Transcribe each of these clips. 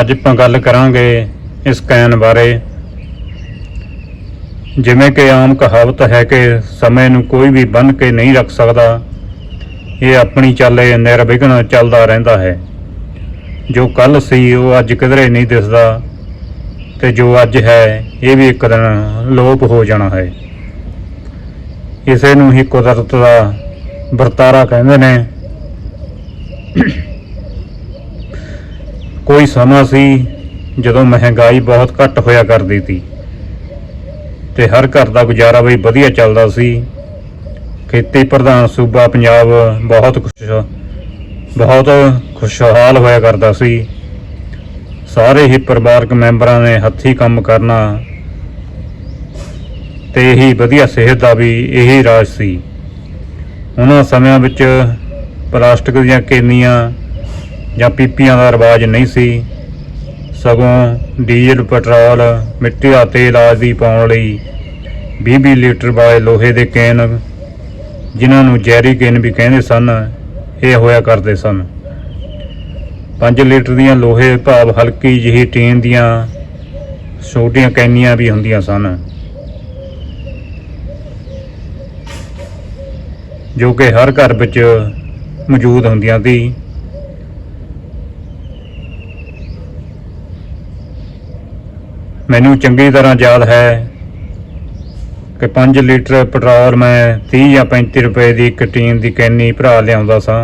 ਅੱਜ ਆਪਾਂ ਗੱਲ ਕਰਾਂਗੇ ਇਸ ਕੈਨ ਬਾਰੇ। ਜਿਵੇਂ ਕਿ ਆਮ ਕਹਾਵਤ ਹੈ ਕਿ ਸਮੇਂ ਨੂੰ ਕੋਈ ਵੀ ਬੰਨ ਕੇ ਨਹੀਂ ਰੱਖ ਸਕਦਾ, ਇਹ ਆਪਣੀ ਚਾਲੇ ਨਿਰਵਿਘਨ ਚੱਲਦਾ ਰਹਿੰਦਾ ਹੈ। ਜੋ ਕੱਲ ਸੀ, ਉਹ ਅੱਜ ਕਿਧਰੇ ਨਹੀਂ ਦਿਸਦਾ ਤੇ ਜੋ ਅੱਜ ਹੈ, ਇਹ ਵੀ ਇੱਕ ਦਿਨ ਲੋਪ ਹੋ ਜਾਣਾ ਹੈ। ਇਸੇ ਨੂੰ ਹੀ ਕੁਦਰਤ ਦਾ ਵਰਤਾਰਾ ਕਹਿੰਦੇ ਨੇ। ਕੋਈ ਸਮਾਂ ਸੀ ਜਦੋਂ ਮਹਿੰਗਾਈ ਬਹੁਤ ਘੱਟ ਹੋਇਆ ਕਰਦੀ ਸੀ ਤੇ ਹਰ ਘਰ ਦਾ ਗੁਜ਼ਾਰਾ ਵੀ ਵਧੀਆ ਚੱਲਦਾ ਸੀ। ਖੇਤੀ ਪ੍ਰਧਾਨ ਸੂਬਾ ਪੰਜਾਬ ਬਹੁਤ ਖੁਸ਼, ਬਹੁਤ ਖੁਸ਼ਹਾਲ ਹੋਇਆ ਕਰਦਾ ਸੀ। ਸਾਰੇ ਹੀ ਪਰਿਵਾਰਕ ਮੈਂਬਰਾਂ ਨੇ ਹੱਥੀਂ ਕੰਮ ਕਰਨਾ ਤੇ ਇਹੀ ਵਧੀਆ ਸਿਹਤ ਦਾ ਵੀ ਇਹੀ ਰਾਜ ਸੀ। ਉਹਨਾਂ ਸਮਿਆਂ ਵਿੱਚ ਪਲਾਸਟਿਕ ਦੀਆਂ ਕੇਨੀਆਂ ਜਾਂ ਪੀਪੀਆਂ ਦਾ ਰਿਵਾਜ ਨਹੀਂ ਸੀ, ਸਗੋਂ ਡੀਜ਼ਲ, ਪੈਟਰੋਲ, ਮਿੱਟੀ ਦਾ ਤੇਲ ਆਦਿ ਪਾਉਣ ਲਈ 20-20 ਲੀਟਰ ਵਾਲੇ ਲੋਹੇ ਦੇ ਕੇਨ, ਜਿਨ੍ਹਾਂ ਨੂੰ ਜੈਰੀ ਕੇਨ ਵੀ ਕਹਿੰਦੇ ਸਨ, ਇਹ ਹੋਇਆ ਕਰਦੇ ਸਨ। 5 ਲੀਟਰ ਦੀਆਂ ਲੋਹੇ ਭਾਵ ਹਲਕੀ ਜਿਹੀ ਟੀਨ ਦੀਆਂ ਛੋਟੀਆਂ ਕੈਨੀਆਂ ਵੀ ਹੁੰਦੀਆਂ ਸਨ। ਜੋ ਕਿ ਹਰ ਘਰ ਵਿੱਚ ਮੌਜੂਦ ਹੁੰਦੀਆਂ ਸੀ। ਮੈਨੂੰ ਚੰਗੀ ਤਰ੍ਹਾਂ ਯਾਦ ਹੈ ਕਿ 5 ਲੀਟਰ ਪੈਟਰੋਲ ਮੈਂ 30 ਜਾਂ 35 ਰੁਪਏ ਦੀ ਇੱਕ ਟੀਨ ਦੀ ਕੈਨੀ ਭਰਾ ਲਿਆਉਂਦਾ ਸਾਂ।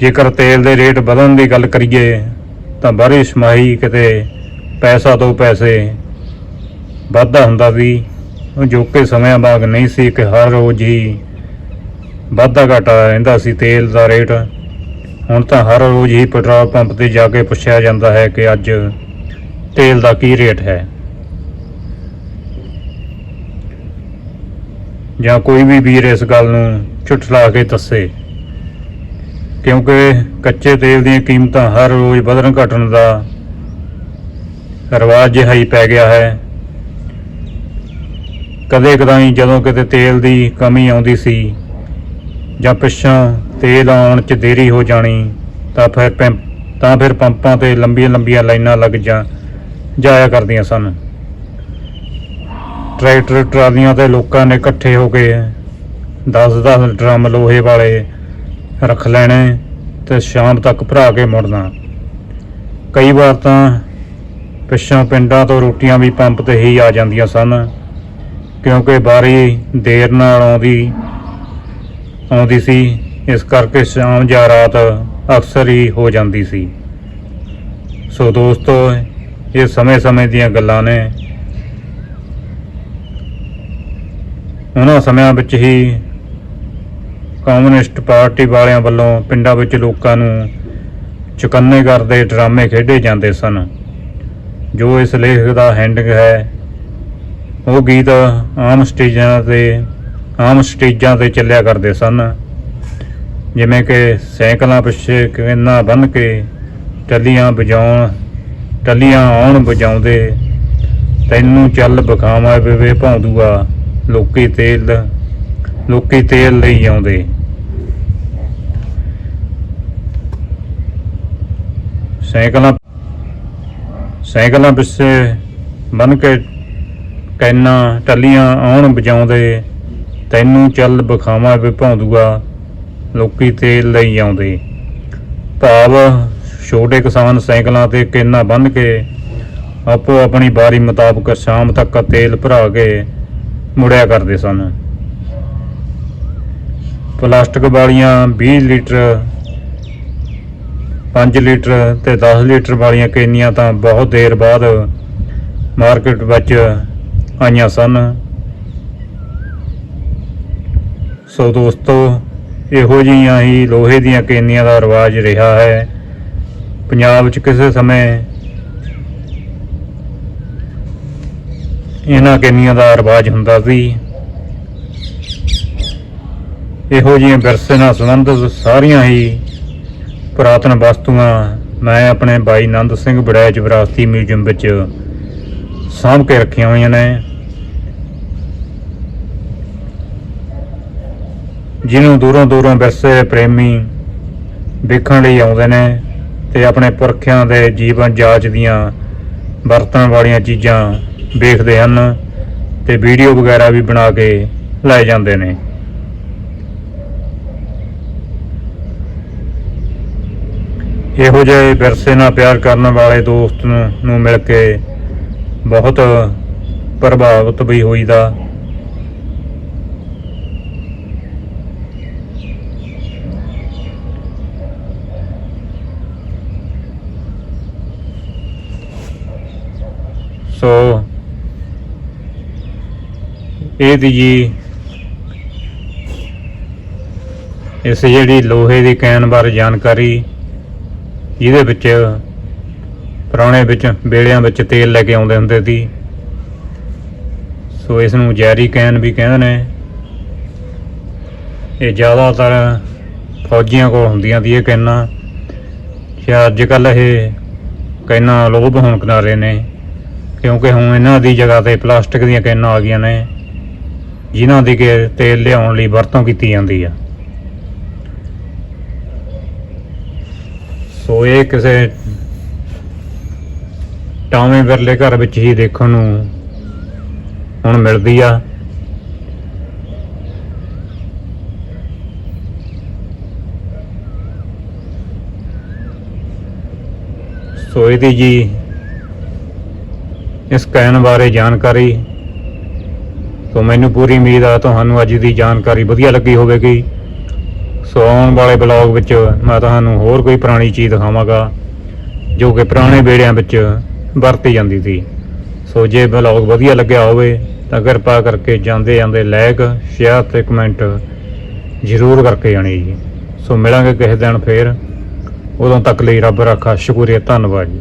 ਜੇਕਰ ਤੇਲ ਦੇ ਰੇਟ ਵਧਣ ਦੀ ਗੱਲ ਕਰੀਏ, ਤਾਂ ਬਾਹਰੀ ਸਮਾਈ ਕਿਤੇ ਪੈਸਾ ਤੋਂ ਪੈਸੇ ਵਾਧਾ ਹੁੰਦਾ ਸੀ ਉਹ ਜੋ ਕਿ ਸਮਿਆਂ ਬਾਗ ਨਹੀਂ ਸੀ ਕਿ ਹਰ ਰੋਜ਼ ਹੀ ਵਾਧਾ ਘਾਟਾ ਰਹਿੰਦਾ ਸੀ ਤੇਲ ਦਾ ਰੇਟ। ਹੁਣ ਤਾਂ ਹਰ ਰੋਜ਼ ਹੀ ਪੈਟਰੋਲ ਪੰਪ ਤੇ ਜਾ ਕੇ ਪੁੱਛਿਆ ਜਾਂਦਾ ਹੈ ਕਿ ਅੱਜ ਤੇਲ ਦਾ ਕੀ ਰੇਟ ਹੈ। ਜਾਂ ਕੋਈ ਵੀ ਵੀਰ ਇਸ ਗੱਲ ਨੂੰ ਝੁਠਲਾ ਕੇ ਦੱਸੇ, ਕਿਉਂਕਿ ਕੱਚੇ ਤੇਲ ਦੀਆਂ ਕੀਮਤਾਂ ਹਰ ਰੋਜ਼ ਵਧਣ ਘਟਣ ਦਾ ਰਿਵਾਜ ਜਿਹਾ ਹੀ ਪੈ ਗਿਆ ਹੈ। ਕਦੇ ਕਦਾਈ ਜਦੋਂ ਕਿਤੇ ਤੇਲ ਦੀ ਕਮੀ ਆਉਂਦੀ ਸੀ ਜਾਂ ਪਿੱਛੋਂ ਤੇਲ ਆਉਣ 'ਚ ਦੇਰੀ ਹੋ ਜਾਣੀ, ਤਾਂ ਫਿਰ ਪੈਂਪ ਤਾਂ ਫਿਰ ਪੰਪਾਂ ਤੇ ਲੰਬੀਆਂ ਲੰਬੀਆਂ ਲਾਈਨਾਂ ਲੱਗ ਜਾ, ਜਾਇਆ ਕਰਦੀਆਂ ਸਨ। ਟਰੈਕਟਰ ਟਰਾਲੀਆਂ ਤੇ ਲੋਕਾਂ ਨੇ ਇਕੱਠੇ ਹੋ ਕੇ 10-10 ਡਰਮ ਲੋਹੇ ਵਾਲੇ ਰੱਖ ਲੈਣੇ ਤੇ ਸ਼ਾਮ ਤੱਕ ਭਰਾ ਕੇ ਮੁੜਨਾ। ਕਈ ਵਾਰ ਤਾਂ ਪਿੱਛੋਂ ਪਿੰਡਾਂ ਤੋਂ ਰੋਟੀਆਂ ਵੀ ਪੰਪ ਤੇ ਹੀ ਆ ਜਾਂਦੀਆਂ ਸਨ, ਕਿਉਂਕਿ ਬਾਰੀ ਦੇਰ ਨਾਲ ਆਉਂਦੀ ਆਉਂਦੀ ਸੀ। ਇਸ ਕਰਕੇ ਸ਼ਾਮ ਜਾਂ ਰਾਤ ਅਕਸਰ ਹੀ ਹੋ ਜਾਂਦੀ ਸੀ। ਸੋ ਦੋਸਤੋ, ਇਹ ਸਮੇਂ-ਸਮੇਂ ਦੀਆਂ ਗੱਲਾਂ ਨੇ। ਉਹਨਾਂ ਸਮਿਆਂ ਵਿੱਚ ਹੀ ਕਮਿਊਨਿਸਟ ਪਾਰਟੀ ਵਾਲਿਆਂ ਵੱਲੋਂ ਪਿੰਡਾਂ ਵਿੱਚ ਲੋਕਾਂ ਨੂੰ ਚੁਕੰਨੇ ਕਰਦੇ ਡਰਾਮੇ ਖੇਡੇ ਜਾਂਦੇ ਸਨ। ਜੋ ਇਸ ਲੇਖ ਦਾ ਹੈਂਡਿੰਗ ਹੈ, ਉਹ ਗੀਤ ਆਮ ਸਟੇਜਾਂ ਤੇ, ਆਮ ਸਟੇਜਾਂ ਤੇ ਚੱਲਿਆ ਕਰਦੇ ਸਨ। ਜਿਵੇਂ ਕਿ ਸਾਈਕਲਾਂ ਪਿੱਛੇ ਕਿੰਨਾ ਬੰਨ ਕੇ ਟੱਲੀਆਂ ਵਜਾਉਣ, ਟੱਲੀਆਂ ਆਉਣ ਵਜਾਉਂਦੇ, ਤੈਨੂੰ ਚੱਲ ਬਖਾਵਾਂ ਵੇ ਵੇ ਭੌਂਦੂਆ ਲੋਕੀ ਤੇਲ ਲੋਕੀ ਤੇਲ ਲਈ ਆਉਂਦੇ। ਸਾਈਕਲਾਂ ਸਾਈਕਲਾਂ ਪਿੱਛੇ ਬੰਨ ਕੇ ਕੈਨਾ ਟੱਲੀਆਂ ਆਉਣ ਵਜਾਉਂਦੇ, ਤੈਨੂੰ ਚੱਲ ਬਖਾਵਾਂ ਵੇ ਭੌਂਦੂਆ ਲੋਕੀ ਤੇਲ ਲਈ ਆਉਂਦੇ। ਭਾਵ ਛੋਟੇ ਕਿਸਾਨ ਸਾਈਕਲਾਂ ਤੇ ਕੈਨਾ ਬੰਨ ਕੇ ਆਪੋ ਆਪਣੀ ਬਾਰੀ ਮੁਤਾਬਕ ਸ਼ਾਮ ਤੱਕ ਤੇਲ ਭਰਾ ਕੇ ਮੁੜਿਆ ਕਰਦੇ ਸਨ। ਪਲਾਸਟਿਕ ਵਾਲੀਆਂ 20 ਲੀਟਰ 5 ਲੀਟਰ ਤੇ 10 ਲੀਟਰ ਵਾਲੀਆਂ ਕੇਨੀਆਂ ਤਾਂ ਬਹੁਤ ਦੇਰ ਬਾਅਦ ਮਾਰਕੀਟ ਵਿੱਚ ਆਈਆਂ ਸਨ। ਸੋ ਦੋਸਤੋ ਇਹੋ ਜਿਹੀਆਂ ਹੀ ਲੋਹੇ ਦੀਆਂ ਕੇਨੀਆਂ ਦਾ ਰਿਵਾਜ ਰਿਹਾ ਹੈ। ਪੰਜਾਬ 'ਚ ਕਿਸੇ ਸਮੇਂ ਇਹਨਾਂ ਕੇਨੀਆਂ ਦਾ ਰਿਵਾਜ ਹੁੰਦਾ ਸੀ। ਇਹੋ ਜਿਹੀਆਂ ਵਿਰਸੇ ਨਾਲ ਸੰਬੰਧਿਤ ਸਾਰੀਆਂ ਹੀ ਪੁਰਾਤਨ ਵਸਤੂਆਂ ਮੈਂ ਆਪਣੇ ਬਾਈ ਨੰਦ ਸਿੰਘ ਬੜੈਚ ਵਿਰਾਸਤੀ ਮਿਊਜ਼ੀਅਮ ਵਿੱਚ ਸਾਂਭ ਕੇ ਰੱਖੀਆਂ ਹੋਈਆਂ ਨੇ। ਜਿਹਨੂੰ ਦੂਰੋਂ ਦੂਰੋਂ ਵਿਰਸੇ ਪ੍ਰੇਮੀ ਵੇਖਣ ਲਈ ਆਉਂਦੇ ਨੇ ਤੇ ਆਪਣੇ ਪੁਰਖਿਆਂ ਦੇ ਜੀਵਨ ਜਾਚ ਦੀਆਂ ਵਰਤਣ ਵਾਲੀਆਂ ਚੀਜ਼ਾਂ ਵੇਖਦੇ ਹਨ ਤੇ ਵੀਡੀਓ ਵਗੈਰਾ ਵੀ ਬਣਾ ਕੇ ਲੈ ਜਾਂਦੇ ਨੇ। ਇਹੋ ਜਿਹੇ ਵਿਰਸੇ ਨਾਲ ਪਿਆਰ ਕਰਨ ਵਾਲੇ ਦੋਸਤ ਨੂੰ ਨੂੰ ਮਿਲ ਕੇ ਬਹੁਤ ਪ੍ਰਭਾਵਿਤ ਵੀ ਹੋਈਦਾ। ਸੋ ਇਹ ਦੀ ਜੀ ਇਸ ਜਿਹੜੀ ਲੋਹੇ ਦੀ ਕੈਨ ਬਾਰੇ ਜਾਣਕਾਰੀ, ਜਿਹਦੇ ਵਿੱਚ ਪੁਰਾਣੇ ਵਿੱਚ ਬੇੜਿਆਂ ਵਿੱਚ ਤੇਲ ਲੈ ਕੇ ਆਉਂਦੇ ਹੁੰਦੇ ਸੀ। ਸੋ ਇਸ ਨੂੰ ਜੈਰੀ ਕੈਨ ਵੀ ਕਹਿੰਦੇ ਨੇ। ਇਹ ਜ਼ਿਆਦਾਤਰ ਫੌਜੀਆਂ ਕੋਲ ਹੁੰਦੀਆਂ ਸੀ ਇਹ ਕੈਨਾਂ। ਜਾਂ ਅੱਜ ਕੱਲ ਇਹ ਕੈਨਾਂ ਲੋਭ ਹੋਣ ਕਿਨਾਰੇ ਨੇ। ਕਿਉਂਕਿ ਹੁਣ ਇਹਨਾਂ ਦੀ ਜਗ੍ਹਾ ਤੇ ਪਲਾਸਟਿਕ ਦੀਆਂ ਕੈਨਾਂ ਆ ਗਈਆਂ ਨੇ, ਜਿਨ੍ਹਾਂ ਦੀ ਕਿ ਤੇਲ ਲਿਆਉਣ ਲਈ ਵਰਤੋਂ ਕੀਤੀ ਜਾਂਦੀ ਆ। ਸੋ ਇਹ ਕਿਸੇ ਟਾਵੇਂ ਵਿਰਲੇ ਘਰ ਵਿੱਚ ਹੀ ਦੇਖਣ ਨੂੰ ਹੁਣ ਮਿਲਦੀ ਆ। ਸੋ ਇਹਦੀ ਜੀ ਇਸ ਕੈਨ ਬਾਰੇ ਜਾਣਕਾਰੀ। ਸੋ ਮੈਨੂੰ ਪੂਰੀ ਉਮੀਦ ਆ ਤੁਹਾਨੂੰ ਅੱਜ ਦੀ ਜਾਣਕਾਰੀ ਵਧੀਆ ਲੱਗੀ ਹੋਵੇਗੀ। ਸੋ ਆਉਣ ਵਾਲੇ ਬਲੌਗ ਵਿੱਚ ਮੈਂ ਤੁਹਾਨੂੰ ਹੋਰ ਕੋਈ ਪੁਰਾਣੀ ਚੀਜ਼ ਦਿਖਾਵਾਂਗਾ, ਜੋ ਕਿ ਪੁਰਾਣੇ ਬੇੜਿਆਂ ਵਿੱਚ ਵਰਤੀ ਜਾਂਦੀ ਸੀ। ਸੋ ਜੇ ਬਲੌਗ ਵਧੀਆ ਲੱਗਿਆ ਹੋਵੇ, ਤਾਂ ਕਿਰਪਾ ਕਰਕੇ ਜਾਂਦੇ ਜਾਂਦੇ ਲਾਈਕ ਸ਼ੇਅਰ ਤੇ ਕਮੈਂਟ ਜ਼ਰੂਰ ਕਰਕੇ ਜਾਣੀ ਜੀ। ਸੋ ਮਿਲਾਂਗੇ ਕਿਸੇ ਦਿਨ ਫੇਰ। ਉਦੋਂ ਤੱਕ ਲਈ ਰੱਬ ਰਾਖਾ, ਸ਼ੁਕਰੀਆ, ਧੰਨਵਾਦ ਜੀ।